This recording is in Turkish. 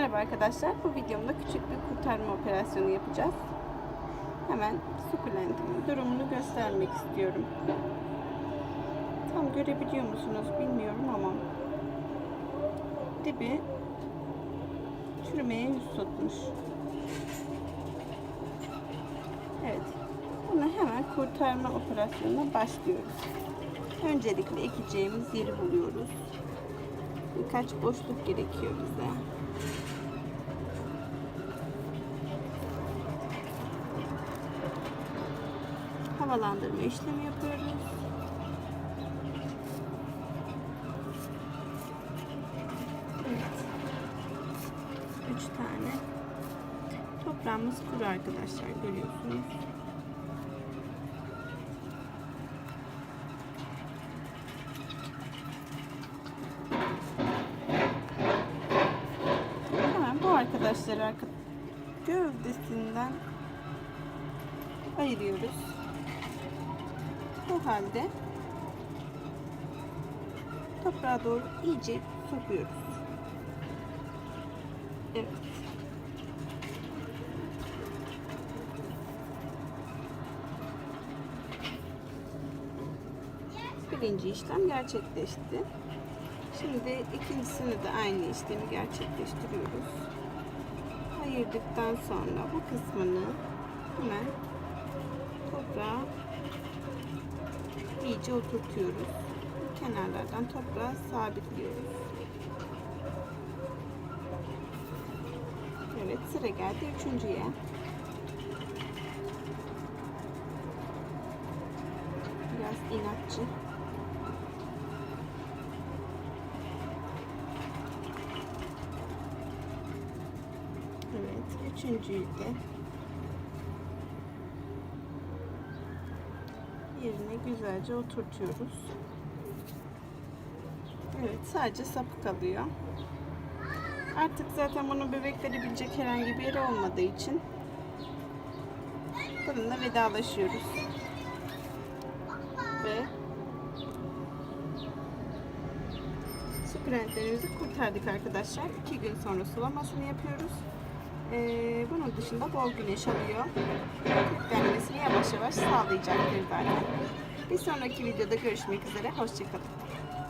Merhaba arkadaşlar. Bu videomda küçük bir kurtarma operasyonu yapacağız. Hemen sukulentimin durumunu göstermek istiyorum. Tam görebiliyor musunuz bilmiyorum ama dibi çürümeye yüz tutmuş. Evet. Bunu hemen kurtarma operasyonuna başlıyoruz. Öncelikle ekeceğimiz yeri buluyoruz. Birkaç boşluk gerekiyor bize. Havalandırma işlemi yapıyoruz. Evet. Üç tane. Toprağımız kuru arkadaşlar görüyorsunuz. Hemen bu arkadaşları arka gövdesinden ayırıyoruz. Bu halde toprağa doğru iyice sokuyoruz. Evet. Birinci işlem gerçekleşti. Şimdi ikincisini de aynı işlemi gerçekleştiriyoruz. Ayırdıktan sonra bu kısmını hemen toprağa iyice oturtuyoruz. Kenarlardan toprağa sabitliyoruz. Evet sıra geldi üçüncüye. Biraz inatçı. Evet, üçüncüyü de yerine güzelce oturtuyoruz. Evet, sadece sapı kalıyor. Artık zaten bunun bebekleri bilecek herhangi bir yeri olmadığı için bununla vedalaşıyoruz. Ve sukulentlerimizi kurtardık arkadaşlar. İki gün sonra sulamasını yapıyoruz. Ee, bunun dışında bol güneş alıyor. Köklenmesini yavaş yavaş sağlayacaktır zaten. Bir sonraki videoda görüşmek üzere. Hoşçakalın.